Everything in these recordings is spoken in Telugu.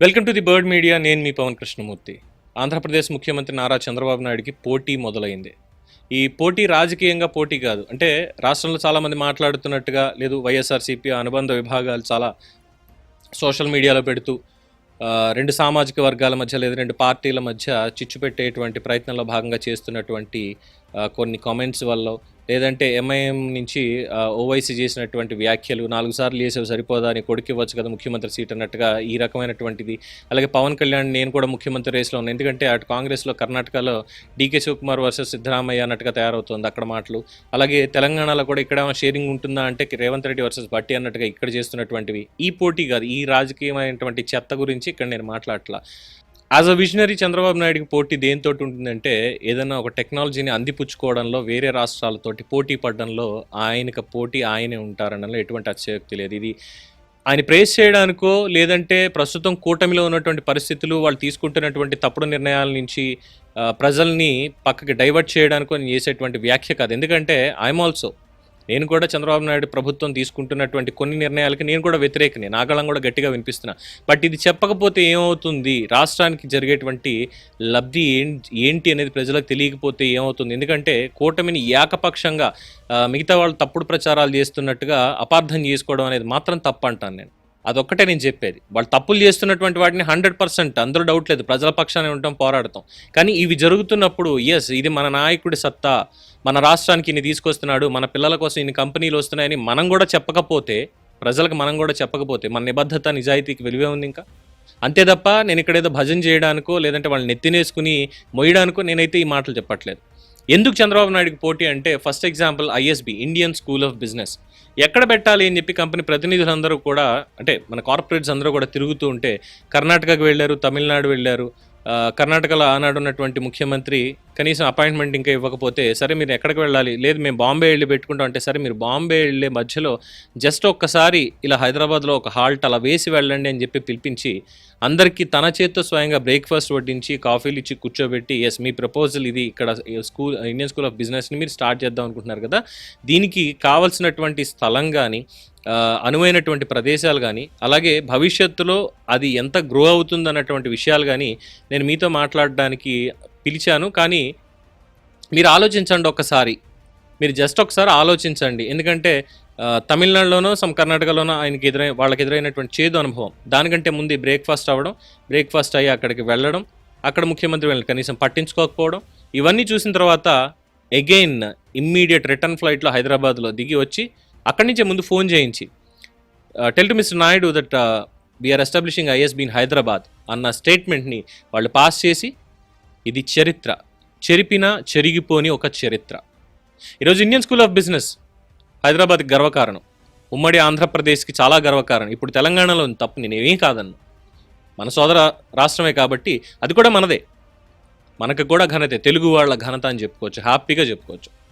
Welcome to the bird media. నేను మీ పవన్ కృష్ణమూర్తి. ఆంధ్రప్రదేశ్ ముఖ్యమంత్రి నారా చంద్రబాబు నాయుడికి పోటీ మొదలైంది. ఈ పోటీ రాజకీయంగా పోటీ కాదు. అంటే రాష్ట్రంలో చాలామంది మాట్లాడుతున్నట్టుగా లేదు వైఎస్ఆర్సీపీ అనుబంధ విభాగాలు చాలా సోషల్ మీడియాలో పెడుతూ రెండు సామాజిక వర్గాల మధ్య లేదా రెండు పార్టీల మధ్య చిచ్చు పెట్టేటువంటి ప్రయత్నంలో భాగంగా చేస్తున్నటువంటి కొన్ని కామెంట్స్ వల్ల లేదంటే ఎంఐఎం నుంచి ఓవైసీ చేసినటువంటి వ్యాఖ్యలు నాలుగు సార్లు చేసేవి సరిపోదా అని కొడుకు ఇవ్వచ్చు కదా ముఖ్యమంత్రి సీట్ అన్నట్టుగా ఈ రకమైనటువంటిది. అలాగే పవన్ కళ్యాణ్ నేను కూడా ముఖ్యమంత్రి రేస్లో ఉన్నాను. ఎందుకంటే అటు కాంగ్రెస్లో కర్ణాటకలో డీకే శివకుమార్ వర్సెస్ సిద్ధరామయ్య అన్నట్టుగా తయారవుతుంది అక్కడ మాటలు. అలాగే తెలంగాణలో కూడా ఇక్కడ షేరింగ్ ఉంటుందా అంటే రేవంత్ రెడ్డి వర్సెస్ భట్టి అన్నట్టుగా ఇక్కడ చేస్తున్నటువంటివి. ఈ పోటీ కాదు ఈ రాజకీయమైనటువంటి చెత్త గురించి ఇక్కడ నేను మాట్లాడట్లా. యాజ్ అ విజనరీ చంద్రబాబు నాయుడుకి పోటీ దేంతో ఉంటుందంటే ఏదైనా ఒక టెక్నాలజీని అందిపుచ్చుకోవడంలో వేరే రాష్ట్రాలతోటి పోటీ పడడంలో ఆయనకి పోటీ ఆయనే ఉంటారనడంలో ఎటువంటి అతిశయోక్తి లేదు. ఇది ఆయన ప్రేస్ చేయడానికో లేదంటే ప్రస్తుతం కూటమిలో ఉన్నటువంటి పరిస్థితులు వాళ్ళు తీసుకుంటున్నటువంటి తప్పుడు నిర్ణయాల నుంచి ప్రజల్ని పక్కకి డైవర్ట్ చేయడానికో నేను చేసేటువంటి వ్యాఖ్య కాదు. ఎందుకంటే ఐఎమ్ ఆల్సో నేను కూడా చంద్రబాబు నాయుడు ప్రభుత్వం తీసుకుంటున్నటువంటి కొన్ని నిర్ణయాలకి నేను కూడా వ్యతిరేకనే. నాగళం కూడా గట్టిగా వినిపిస్తున్నా. బట్ ఇది చెప్పకపోతే ఏమవుతుంది? రాష్ట్రానికి జరిగేటువంటి లబ్ధి ఏం- ఏంటి అనేది ప్రజలకు తెలియకపోతే ఏమవుతుంది? ఎందుకంటే కూటమిని ఏకపక్షంగా మిగతా వాళ్ళు తప్పుడు ప్రచారాలు చేస్తున్నట్టుగా అపార్థం చేసుకోవడం అనేది మాత్రం తప్పంటాను నేను. అదొక్కటే నేను చెప్పేది. వాళ్ళు తప్పులు చేస్తున్నటువంటి వాటిని హండ్రెడ్ పర్సెంట్ అందరూ డౌట్ లేదు. ప్రజల పక్షాన్ని ఉంటాం పోరాడతాం. కానీ ఇవి జరుగుతున్నప్పుడు ఎస్ ఇది మన నాయకుడి సత్తా. మన రాష్ట్రానికి ఇన్ని తీసుకొస్తున్నాడు మన పిల్లల కోసం ఇన్ని కంపెనీలు వస్తున్నాయని మనం కూడా చెప్పకపోతే ప్రజలకు మనం కూడా చెప్పకపోతే మన నిబద్ధత నిజాయితీకి విలువే ఉంది ఇంకా. అంతే తప్ప నేను ఇక్కడ ఏదో భజన చేయడానికో లేదంటే వాళ్ళని నెత్తినేసుకుని మొయ్యడానికో నేనైతే ఈ మాటలు చెప్పట్లేదు. ఎందుకు చంద్రబాబు నాయుడుకి పోటీ అంటే first example ISB Indian school of business ఎక్కడ పెట్టాలి అని చెప్పి కంపెనీ ప్రతినిధులందరూ కూడా అంటే మన కార్పొరేట్స్ అందరూ కూడా తిరుగుతూ ఉంటే కర్ణాటకకు వెళ్ళారు తమిళనాడు వెళ్ళారు కర్ణాటకలో ఆనాడు ఉన్నటువంటి ముఖ్యమంత్రి కనీసం అపాయింట్మెంట్ ఇంకా ఇవ్వకపోతే సరే మీరు ఎక్కడికి వెళ్ళాలి? లేదు మేము బాంబే వెళ్ళి పెట్టుకుంటాం అంటే సరే మీరు బాంబే వెళ్ళే మధ్యలో జస్ట్ ఒక్కసారి ఇలా హైదరాబాద్లో ఒక హాల్ట్ అలా వేసి వెళ్ళండి అని చెప్పి పిలిపించి అందరికీ తన చేత్తో స్వయంగా బ్రేక్ఫాస్ట్ వడ్డించి కాఫీలు ఇచ్చి కూర్చోబెట్టి ఎస్ మీ ప్రపోజల్ ఇది ఇక్కడ స్కూల్ ఇండియన్ స్కూల్ ఆఫ్ బిజినెస్ని మీరు స్టార్ట్ చేద్దాం అనుకుంటున్నారు కదా? దీనికి కావాల్సినటువంటి స్థలం కానీ అనువైనటువంటి ప్రదేశాలు కానీ అలాగే భవిష్యత్తులో అది ఎంత గ్రో అవుతుంది అన్నటువంటి విషయాలు కానీ నేను మీతో మాట్లాడడానికి పిలిచాను. కానీ మీరు ఆలోచించండి ఒక్కసారి మీరు జస్ట్ ఒకసారి ఆలోచించండి. ఎందుకంటే తమిళనాడులోనో సమ్ కర్ణాటకలోనో ఆయనకి ఎదురై వాళ్ళకి ఎదురైనటువంటి చేదు అనుభవం. దానికంటే ముందు బ్రేక్ఫాస్ట్ అవ్వడం బ్రేక్ఫాస్ట్ అయ్యి అక్కడికి వెళ్ళడం అక్కడ ముఖ్యమంత్రి వెళ్ళి కనీసం పట్టించుకోకపోవడం ఇవన్నీ చూసిన తర్వాత అగైన్ ఇమ్మీడియట్ రిటర్న్ ఫ్లైట్లో హైదరాబాద్లో దిగి వచ్చి అక్కడి నుంచే ముందు ఫోన్ చేయించి tell to mister Naidu that we are establishing ISB in Hyderabad అన్న స్టేట్మెంట్ని వాళ్ళు పాస్ చేసి ఇది చరిత్ర. చెరిపిన చెరిగిపోని ఒక చరిత్ర. ఈరోజు ఇండియన్ స్కూల్ ఆఫ్ బిజినెస్ హైదరాబాద్కి గర్వకారణం. ఉమ్మడి ఆంధ్రప్రదేశ్కి చాలా గర్వకారణం. ఇప్పుడు తెలంగాణలో తప్పు నేను కాదన్ను. మన సోదర రాష్ట్రమే కాబట్టి అది కూడా మనదే. మనకు కూడా ఘనతే. తెలుగు వాళ్ళ ఘనత అని చెప్పుకోవచ్చు. హ్యాపీగా చెప్పుకోవచ్చు.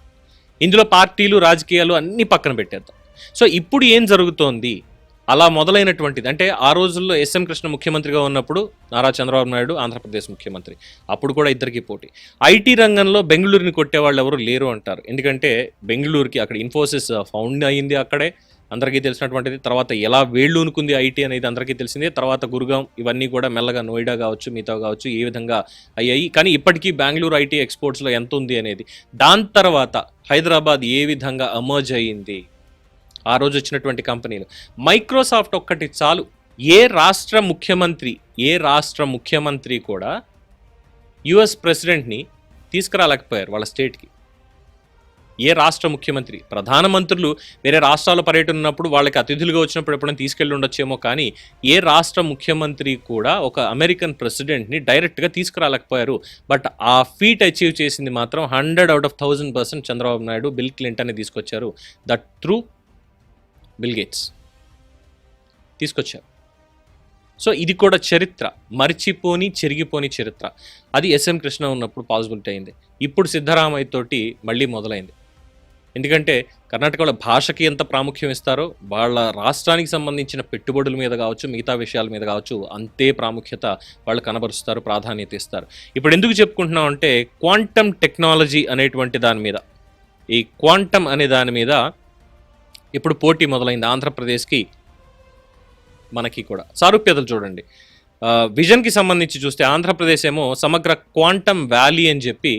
ఇందులో పార్టీలు రాజకీయాలు అన్నీ పక్కన పెట్టేద్దాం. సో ఇప్పుడు ఏం జరుగుతోంది? అలా మొదలైనటువంటిది అంటే ఆ రోజుల్లో ఎస్ఎం కృష్ణ ముఖ్యమంత్రిగా ఉన్నప్పుడు నారా చంద్రబాబు నాయుడు ఆంధ్రప్రదేశ్ ముఖ్యమంత్రి. అప్పుడు కూడా ఇద్దరికి పోటీ. ఐటీ రంగంలో బెంగళూరుని కొట్టేవాళ్ళు ఎవరు లేరు అంటారు. ఎందుకంటే బెంగళూరుకి అక్కడ ఇన్ఫోసిస్ ఫౌండ్ అయ్యింది అక్కడే. అందరికీ తెలిసినటువంటిది. తర్వాత ఎలా వేళ్ళూనుకుంది ఐటీ అనేది అందరికీ తెలిసిందే. తర్వాత గురుగాం ఇవన్నీ కూడా మెల్లగా నోయిడా కావచ్చు మిగతా కావచ్చు ఏ విధంగా అయ్యాయి. కానీ ఇప్పటికీ బెంగళూరు ఐటీ ఎక్స్పోర్ట్స్లో ఎంత ఉంది అనేది. దాని తర్వాత హైదరాబాద్ ఏ విధంగా అమర్జ్ అయ్యింది? ఆ రోజు వచ్చినటువంటి కంపెనీలు. మైక్రోసాఫ్ట్ ఒక్కటి చాలు. ఏ రాష్ట్ర ముఖ్యమంత్రి ఏ రాష్ట్ర ముఖ్యమంత్రి కూడా యుఎస్ ప్రెసిడెంట్ని తీసుకురాలేకపోయారు వాళ్ళ స్టేట్కి. ఏ రాష్ట్ర ముఖ్యమంత్రి? ప్రధానమంత్రులు వేరే రాష్ట్రాల పర్యటన ఉన్నప్పుడు వాళ్ళకి అతిథులుగా వచ్చినప్పుడు ఎప్పుడైనా తీసుకెళ్ళి ఉండొచ్చేమో కానీ ఏ రాష్ట్ర ముఖ్యమంత్రి కూడా ఒక అమెరికన్ ప్రెసిడెంట్ని డైరెక్ట్గా తీసుకురాలేకపోయారు. బట్ ఆ ఫీట్ అచీవ్ చేసింది మాత్రం hundred out of thousand percent Chandrababu Naidu Bill క్లింటన్ని తీసుకొచ్చారు. దట్ త్రూ బిల్ గేట్స్ తీసుకొచ్చారు. సో ఇది కూడా చరిత్ర. మరిచిపోని చెరిగిపోని చరిత్ర. అది ఎస్ఎం కృష్ణ ఉన్నప్పుడు పాసిబిలిటీ అయింది. ఇప్పుడు సిద్ధరామయ్య తోటి మళ్ళీ మొదలైంది. ఎందుకంటే కర్ణాటకలో భాషకి ఎంత ప్రాముఖ్యం ఇస్తారో వాళ్ళ రాష్ట్రానికి సంబంధించిన పెట్టుబడుల మీద కావచ్చు మిగతా విషయాల మీద కావచ్చు అంతే ప్రాముఖ్యత వాళ్ళు కనబరుస్తారు ప్రాధాన్యత ఇస్తారు. ఇప్పుడు ఎందుకు చెప్పుకుంటున్నాం అంటే క్వాంటమ్ టెక్నాలజీ అనేటువంటి దాని మీద. ఈ క్వాంటమ్ అనే దాని మీద ఇప్పుడు పోటీ మొదలైంది ఆంధ్రప్రదేశ్కి మనకి కూడా. సారూప్యతలు చూడండి. విజన్కి సంబంధించి చూస్తే ఆంధ్రప్రదేశ్ ఏమో సమగ్ర క్వాంటమ్ వ్యాలీ అని చెప్పి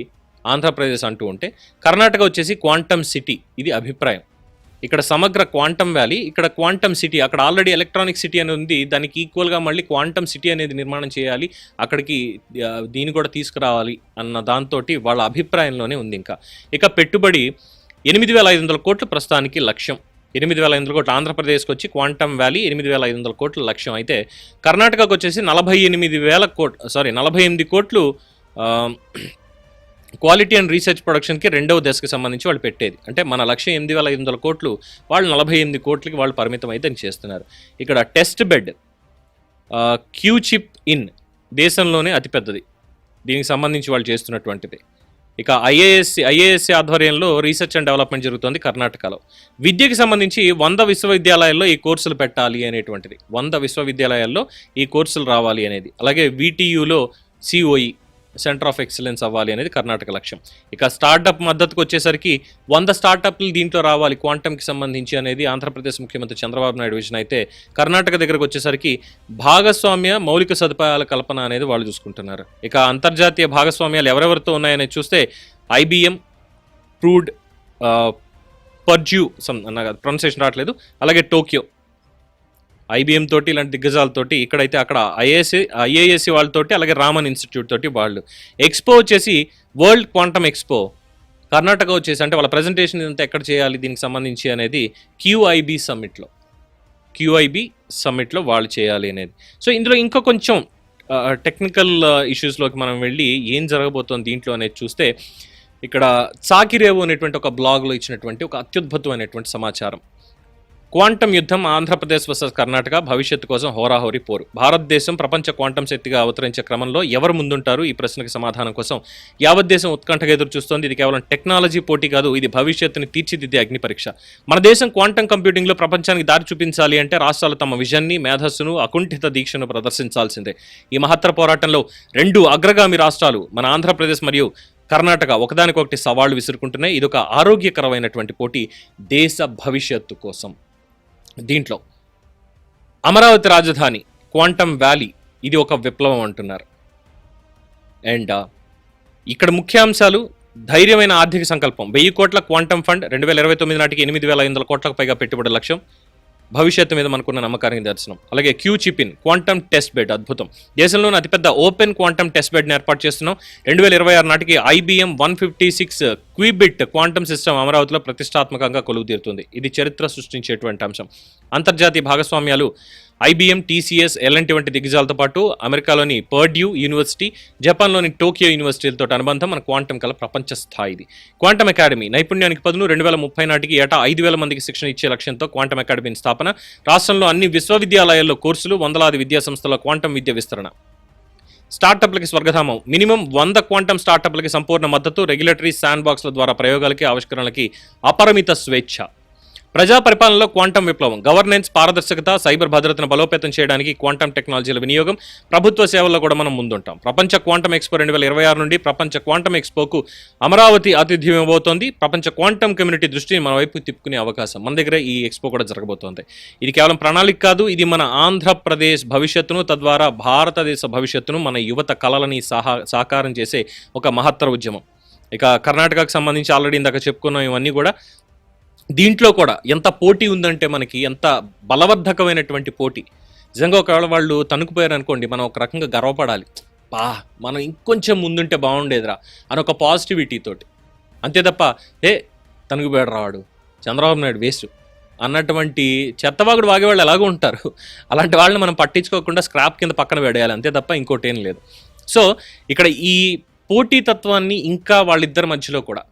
ఆంధ్రప్రదేశ్ అంటూ ఉంటే కర్ణాటక వచ్చేసి క్వాంటమ్ సిటీ ఇది అభిప్రాయం. ఇక్కడ సమగ్ర క్వాంటమ్ వ్యాలీ ఇక్కడ క్వాంటమ్ సిటీ అక్కడ ఆల్రెడీ ఎలక్ట్రానిక్ సిటీ అని ఉంది దానికి ఈక్వల్గా మళ్ళీ క్వాంటమ్ సిటీ అనేది నిర్మాణం చేయాలి అక్కడికి దీన్ని కూడా తీసుకురావాలి అన్న దాంతో వాళ్ళ అభిప్రాయంలోనే ఉంది ఇంకా. ఇక పెట్టుబడి ఎనిమిది వేల ఐదు వందల కోట్లు ప్రస్తుతానికి లక్ష్యం. ఎనిమిది వేల ఐదు వందల కోట్లు ఆంధ్రప్రదేశ్కి వచ్చి క్వాంటమ్ వ్యాలీ ఎనిమిది వేల ఐదు వందల కోట్ల లక్ష్యం. అయితే కర్ణాటకకు వచ్చేసి నలభై ఎనిమిది వేల కోట్ సారీ నలభై ఎనిమిది కోట్లు క్వాలిటీ అండ్ రీసెర్చ్ ప్రొడక్షన్కి రెండవ దశకు సంబంధించి వాళ్ళు పెట్టేది. అంటే మన లక్ష్యం ఎనిమిది వేల ఐదు వందల కోట్లు వాళ్ళు నలభై ఎనిమిది కోట్లకి వాళ్ళు పరిమితం అయితే అని చేస్తున్నారు. ఇక్కడ test bed Q chip in దేశంలోనే అతిపెద్దది. దీనికి సంబంధించి వాళ్ళు చేస్తున్నటువంటిది. ఇక ఐఏఎస్సి ఐఏఎస్సి ఆధ్వర్యంలో రీసెర్చ్ అండ్ డెవలప్మెంట్ జరుగుతోంది కర్ణాటకలో. విద్యకి సంబంధించి వంద విశ్వవిద్యాలయాల్లో ఈ కోర్సులు పెట్టాలి అనేటువంటిది. వంద విశ్వవిద్యాలయాల్లో ఈ కోర్సులు రావాలి అనేది. అలాగే వీటీయూలో సిఓఈ సెంటర్ ఆఫ్ ఎక్సలెన్స్ అవ్వాలి అనేది కర్ణాటక లక్ష్యం. ఇక స్టార్టప్ మద్దతుకు వచ్చేసరికి వంద స్టార్టప్లు దీంట్లో రావాలి క్వాంటమ్కి సంబంధించి అనేది ఆంధ్రప్రదేశ్ ముఖ్యమంత్రి చంద్రబాబు నాయుడు విజన్ అయితే కర్ణాటక దగ్గరకు వచ్చేసరికి భాగస్వామ్య మౌలిక సదుపాయాల కల్పన అనేది వాళ్ళు చూసుకుంటున్నారు. ఇక అంతర్జాతీయ భాగస్వామ్యాలు ఎవరెవరితో ఉన్నాయనేది చూస్తే ఐబిఎం ప్రూడ్ పర్జ్యూ సమ్ ప్రొనౌన్సియేషన్ రావట్లేదు. అలాగే టోక్యో ఐబిఎం తోటి ఇలాంటి దిగ్గజాలతోటి ఇక్కడైతే అక్కడ ఐఏఎస్సి ఐఏఎస్సి వాళ్ళతోటి అలాగే రామన్ ఇన్స్టిట్యూట్ తోటి వాళ్ళు. ఎక్స్పో వచ్చేసి వరల్డ్ క్వాంటమ్ ఎక్స్పో. కర్ణాటక వచ్చేసి అంటే వాళ్ళ ప్రజెంటేషన్ ఇదంతా ఎక్కడ చేయాలి దీనికి సంబంధించి అనేది క్యూఐబి సమ్మిట్లో క్యూఐబి సమ్మిట్లో వాళ్ళు చేయాలి అనేది. సో ఇందులో ఇంకా కొంచెం టెక్నికల్ ఇష్యూస్లోకి మనం వెళ్ళి ఏం జరగబోతోంది దీంట్లో అనేది చూస్తే ఇక్కడ చాకిరేవు అనేటువంటి ఒక బ్లాగ్లో ఇచ్చినటువంటి ఒక అత్యద్భుతమైనటువంటి సమాచారం. క్వాంటం యుద్ధం ఆంధ్రప్రదేశ్ వర్సెస్ కర్ణాటక భవిష్యత్తు కోసం హోరాహోరి పోరు. భారతదేశం ప్రపంచ క్వాంటం శక్తిగా అవతరించే క్రమంలో ఎవరు ముందుంటారు? ఈ ప్రశ్నకు సమాధానం కోసం యావత్ దేశం ఉత్కంఠగా ఎదురు చూస్తోంది. ఇది కేవలం టెక్నాలజీ పోటీ కాదు ఇది భవిష్యత్తుని తీర్చిదిద్దే అగ్ని పరీక్ష. మన దేశం క్వాంటం కంప్యూటింగ్లో ప్రపంచానికి దారి చూపించాలి అంటే రాష్ట్రాలు తమ విజన్ని మేధస్సును అకుంఠిత దీక్షను ప్రదర్శించాల్సిందే. ఈ మహత్తర పోరాటంలో రెండు అగ్రగామి రాష్ట్రాలు మన ఆంధ్రప్రదేశ్ మరియు కర్ణాటక ఒకదానికొకటి సవాళ్ళు విసురుకుంటున్నాయి. ఇదొక ఆరోగ్యకరమైనటువంటి పోటీ దేశ భవిష్యత్తు కోసం. దీంట్లో అమరావతి రాజధాని క్వాంటమ్ వ్యాలీ ఇది ఒక విప్లవం అంటున్నారు. అండ్ ఇక్కడ ముఖ్యాంశాలు ధైర్యమైన ఆర్థిక సంకల్పం. వెయ్యి కోట్ల క్వాంటమ్ ఫండ్ రెండు వేల ఇరవై తొమ్మిది నాటికి ఎనిమిది వేల ఐదు వందల కోట్లకు పైగా పెట్టుబడి లక్ష్యం. భవిష్యత్తు మీద మనకున్న నమ్మకానికి దర్శనం అలాగే Q chip in quantum test bed అద్భుతం. దేశంలోని అతిపెద్ద ఓపెన్ క్వాంటమ్ టెస్ట్ బెడ్ని ఏర్పాటు చేస్తున్నాం. రెండు వేల ఇరవై ఆరు నాటికి IBM one fifty six qubit quantum system అమరావతిలో ప్రతిష్టాత్మకంగా కొలువు తీరుతుంది ఇది చరిత్ర సృష్టించేటువంటి అంశం. అంతర్జాతీయ భాగస్వామ్యాలు ఐబీఎం టీసీఎస్ ఎల్ఎన్టీ వంటి దిగ్గజాలతో పాటు అమెరికాలోని పర్డ్యూ యూనివర్సిటీ జపాన్లోని టోక్యో యూనివర్సిటీలతో అనుబంధం మన క్వాంటమ్ కల ప్రపంచ స్థాయిది. క్వాంటమ్ అకాడమీ నైపుణ్యానికి పదును రెండు వేల ముప్పై నాటికి ఏటా ఐదు వేల మందికి శిక్షణ ఇచ్చే లక్ష్యంతో క్వాంటమ్ అకాడమీ స్థాపన రాష్ట్రంలో అన్ని విశ్వవిద్యాలయాల్లో కోర్సులు వందలాది విద్యా సంస్థల క్వాంటమ్ విద్య విస్తరణ. స్టార్టప్లకి స్వర్గధామం. మినిమం వంద క్వాంటమ్ స్టార్టప్లకి సంపూర్ణ మద్దతు రెగ్యులేటరీ శాండ్ బాక్స్ల ద్వారా ప్రయోగాలకి ఆవిష్కరణలకి అపరిమిత స్వేచ్ఛ. ప్రజా పరిపాలనలో క్వాంటం విప్లవం గవర్నెన్స్ పారదర్శకత సైబర్ భద్రతను బలోపేతం చేయడానికి క్వాంటం టెక్నాలజీల వినియోగం ప్రభుత్వ సేవల్లో కూడా మనం ముందుంటాం. ప్రపంచ క్వాంటం ఎక్స్పో రెండు వేల ఇరవై ఆరు నుండి ప్రపంచ క్వాంటం ఎక్స్పోకు అమరావతి ఆతిథ్యం ఇవ్వబోతోంది. ప్రపంచ క్వాంటం కమ్యూనిటీ దృష్టిని మన వైపు తిప్పుకునే అవకాశం మన దగ్గర ఈ ఎక్స్పో కూడా జరగబోతోంది. ఇది కేవలం ప్రణాళిక కాదు ఇది మన ఆంధ్రప్రదేశ్ భవిష్యత్తును తద్వారా భారతదేశ భవిష్యత్తును మన యువత కళలని సహా సాకారం చేసే ఒక మహత్తర ఉద్యమం. ఇక కర్ణాటకకు సంబంధించి ఆల్రెడీ ఇందాక చెప్పుకున్నాం ఇవన్నీ కూడా దీంట్లో కూడా ఎంత పోటీ ఉందంటే మనకి ఎంత బలవర్ధకమైనటువంటి పోటీ. నిజంగా ఒకవేళ వాళ్ళు తణుకుపోయారు అనుకోండి మనం ఒక రకంగా గర్వపడాలి. బా మనం ఇంకొంచెం ముందుంటే బాగుండేదిరా అని ఒక పాజిటివిటీ తోటి. అంతే తప్ప ఏ తణుకుపోయాడు రావాడు చంద్రబాబు నాయుడు వేస్ట్. అన్నటువంటి చెత్తవాగుడు వాగేవాళ్ళు ఎలాగో ఉంటారు. అలాంటి వాళ్ళని మనం పట్టించుకోకుండా స్క్రాప్ కింద పక్కన వేడేయాలి. అంతే తప్ప ఇంకోటి ఏం లేదు. సో ఇక్కడ ఈ పోటీతత్వాన్ని ఇంకా వాళ్ళిద్దరి మధ్యలో కూడా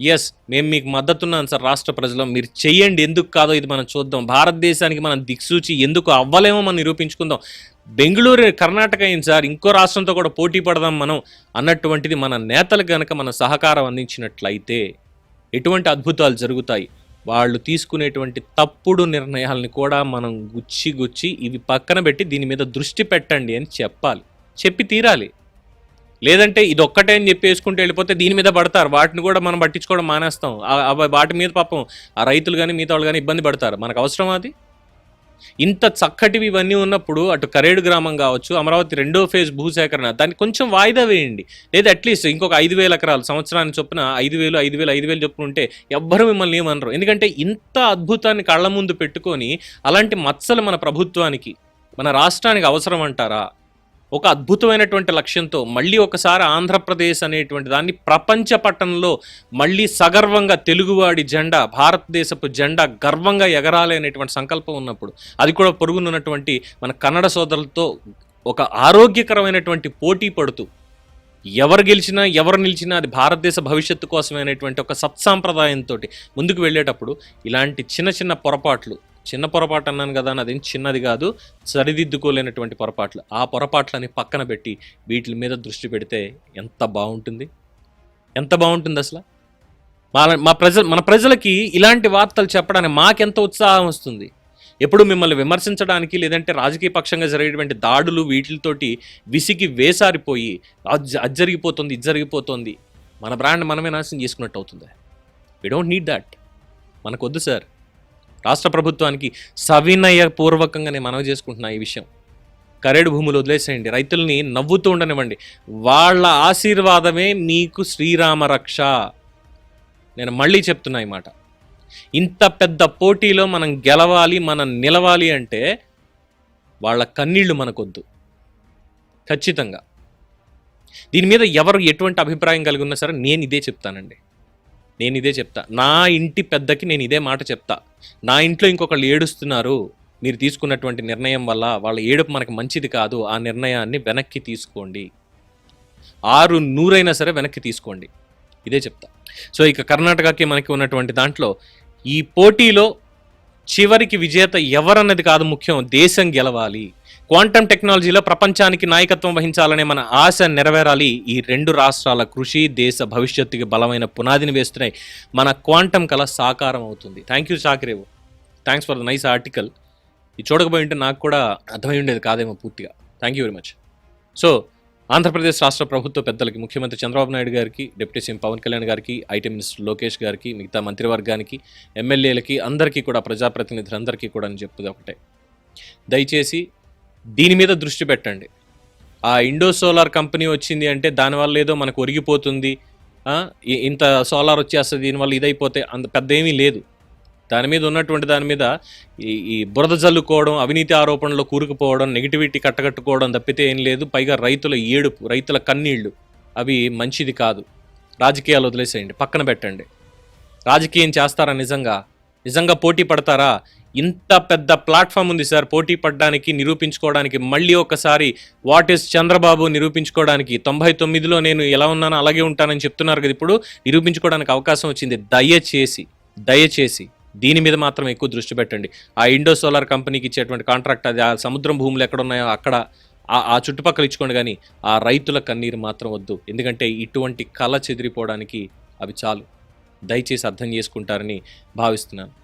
ఎస్ మేము మీకు మద్దతున్నాను సార్ రాష్ట్ర ప్రజలు మీరు చేయండి ఎందుకు కాదో ఇది మనం చూద్దాం. భారతదేశానికి మనం దిక్సూచి ఎందుకు అవ్వలేమో మనం నిరూపించుకుందాం. బెంగళూరు కర్ణాటక అయింది సార్. ఇంకో రాష్ట్రంతో కూడా పోటీ పడదాం మనం అన్నటువంటిది మన నేతలు కనుక మన సహకారం అందించినట్లయితే ఎటువంటి అద్భుతాలు జరుగుతాయి? వాళ్ళు తీసుకునేటువంటి తప్పుడు నిర్ణయాలని కూడా మనం గుచ్చి గుచ్చి ఇవి పక్కన పెట్టి దీని మీద దృష్టి పెట్టండి అని చెప్పాలి. చెప్పి తీరాలి. లేదంటే ఇది ఒక్కటే అని చెప్పేసుకుంటూ వెళ్ళిపోతే దీని మీద పడతారు. వాటిని కూడా మనం పట్టించుకోవడం మానేస్తాం. వాటి మీద పాపం ఆ రైతులు కానీ మిగతా వాళ్ళు కానీ ఇబ్బంది పడతారు. మనకు అవసరం అది? ఇంత చక్కటివి ఇవన్నీ ఉన్నప్పుడు అటు కరేడు గ్రామం కావచ్చు అమరావతి రెండో ఫేజ్ భూసేకరణ దాన్ని కొంచెం వాయిదా వేయండి. లేదా అట్లీస్ట్ ఇంకొక ఐదు వేల ఎకరాలు సంవత్సరానికి చొప్పున ఐదు వేలు ఐదు వేలు ఐదు వేలు చొప్పున ఉంటే ఎవ్వరు మిమ్మల్ని ఏమనరు. ఎందుకంటే ఇంత అద్భుతాన్ని కళ్ళ ముందు పెట్టుకొని అలాంటి మత్సలు మన ప్రభుత్వానికి మన రాష్ట్రానికి అవసరం అంటారా? ఒక అద్భుతమైనటువంటి లక్ష్యంతో మళ్ళీ ఒకసారి ఆంధ్రప్రదేశ్ అనేటువంటి దాన్ని ప్రపంచ పట్టణంలో మళ్ళీ సగర్వంగా తెలుగువాడి జెండా భారతదేశపు జెండా గర్వంగా ఎగరాలి అనేటువంటి సంకల్పం ఉన్నప్పుడు అది కూడా పొరుగునున్నటువంటి మన కన్నడ సోదరులతో ఒక ఆరోగ్యకరమైనటువంటి పోటీ పడుతూ ఎవరు గెలిచినా ఎవరు నిలిచినా అది భారతదేశ భవిష్యత్తు కోసమైనటువంటి ఒక సత్సాంప్రదాయంతో ముందుకు వెళ్ళేటప్పుడు ఇలాంటి చిన్న చిన్న పొరపాట్లు చిన్న పొరపాటు అన్నాను కదా అని అదేం చిన్నది కాదు సరిదిద్దుకోలేనటువంటి పొరపాట్లు. ఆ పొరపాట్లని పక్కన పెట్టి వీటి మీద దృష్టి పెడితే ఎంత బాగుంటుంది? ఎంత బాగుంటుంది అసలు? మా మా ప్రజ మన ప్రజలకి ఇలాంటి వార్తలు చెప్పడానికి మాకెంత ఉత్సాహం వస్తుంది? ఎప్పుడు మిమ్మల్ని విమర్శించడానికి లేదంటే రాజకీయ పక్షంగా జరిగేటువంటి దాడులు వీటితోటి విసిగి వేసారిపోయి అది అది జరిగిపోతుంది ఇది జరిగిపోతుంది. మన బ్రాండ్ మనమే నాశనం చేసుకున్నట్టు అవుతుంది. వి డోంట్ నీడ్ దాట్ మనకొద్దు సార్. రాష్ట్ర ప్రభుత్వానికి సవినయ పూర్వకంగా నేను మనవి చేసుకుంటున్నా ఈ విషయం. కరేడు భూములు వదిలేసేయండి రైతుల్ని నవ్వుతూ ఉండనివ్వండి. వాళ్ళ ఆశీర్వాదమే మీకు శ్రీరామ రక్ష. నేను మళ్ళీ చెప్తున్నా ఈ మాట. ఇంత పెద్ద పోటీలో మనం గెలవాలి మనం నిలవాలి అంటే వాళ్ళ కన్నీళ్ళు మనకొద్దు. ఖచ్చితంగా. దీని మీద ఎవరు ఎటువంటి అభిప్రాయం కలిగి ఉన్నా సరే నేను ఇదే చెప్తానండి. నేను ఇదే చెప్తా. నా ఇంటి పెద్దకి నేను ఇదే మాట చెప్తా. నా ఇంట్లో ఇంకొకళ్ళు ఏడుస్తున్నారు. మీరు తీసుకున్నటువంటి నిర్ణయం వల్ల వాళ్ళ ఏడుపు మనకి మంచిది కాదు. ఆ నిర్ణయాన్ని వెనక్కి తీసుకోండి. ఆరు నూరైనా సరే వెనక్కి తీసుకోండి. ఇదే చెప్తా. సో ఇక కర్ణాటకకి మనకి ఉన్నటువంటి దాంట్లో ఈ పోటీలో చివరికి విజేత ఎవరన్నది కాదు ముఖ్యం. దేశం గెలవాలి. క్వాంటమ్ టెక్నాలజీలో ప్రపంచానికి నాయకత్వం వహించాలనే మన ఆశ నెరవేరాలి. ఈ రెండు రాష్ట్రాల కృషి దేశ భవిష్యత్తుకి బలమైన పునాదిని వేస్తున్నాయి. మన క్వాంటమ్ కళ సాకారం అవుతుంది. Thank you షాకిరేవు thanks for the nice article ఇది చూడకపోయి ఉంటే నాకు కూడా అర్థమై ఉండేది కాదేమో పూర్తిగా. Thank you very much so Andhra Pradesh రాష్ట్ర ప్రభుత్వ పెద్దలకి ముఖ్యమంత్రి చంద్రబాబు నాయుడు గారికి డిప్యూటీ సీఎం పవన్ కళ్యాణ్ గారికి ఐటీ మినిస్టర్ లోకేష్ గారికి మిగతా మంత్రివర్గానికి ఎమ్మెల్యేలకి అందరికీ కూడా ప్రజాప్రతినిధులందరికీ కూడా అని చెప్పుది ఒకటే. దయచేసి దీని మీద దృష్టి పెట్టండి. ఆ ఇండో సోలార్ కంపెనీ వచ్చింది అంటే దానివల్ల ఏదో మనకు ఒరిగిపోతుంది. ఇంత సోలార్ వచ్చేస్తుంది దీనివల్ల ఇదైపోతే అంత పెద్ద ఏమీ లేదు. దాని మీద ఉన్నటువంటి దాని మీద ఈ ఈ బురద జల్లుకోవడం అవినీతి ఆరోపణలో కూరుకుపోవడం నెగిటివిటీ కట్టకట్టుకోవడం తప్పితే ఏం లేదు. పైగా రైతుల ఏడుపు రైతుల కన్నీళ్ళు అవి మంచిది కాదు. రాజకీయాలు వదిలేసేయండి పక్కన పెట్టండి. రాజకీయం చేస్తారా నిజంగా? నిజంగా పోటీ పడతారా? ఇంత పెద్ద ప్లాట్ఫామ్ ఉంది సార్ పోటీ పడడానికి నిరూపించుకోవడానికి. మళ్ళీ ఒకసారి వాట్ ఈస్ చంద్రబాబు నిరూపించుకోవడానికి. తొంభై తొమ్మిదిలో నేను ఎలా ఉన్నానో అలాగే ఉంటానని చెప్తున్నారు కదా ఇప్పుడు. నిరూపించుకోవడానికి అవకాశం వచ్చింది. దయచేసి దయచేసి దీని మీద మాత్రం ఎక్కువ దృష్టి పెట్టండి. ఆ ఇండో సోలార్ కంపెనీకి ఇచ్చేటువంటి కాంట్రాక్ట్ అది ఆ సముద్రం భూములు ఎక్కడ ఉన్నాయో అక్కడ ఆ ఆ చుట్టుపక్కల ఇచ్చుకోండి కానీ ఆ రైతుల కన్నీరు మాత్రం వద్దు. ఎందుకంటే ఇటువంటి కళ చెదిరిపోవడానికి అవి చాలు. దయచేసి అర్థం చేసుకుంటారని భావిస్తున్నాను.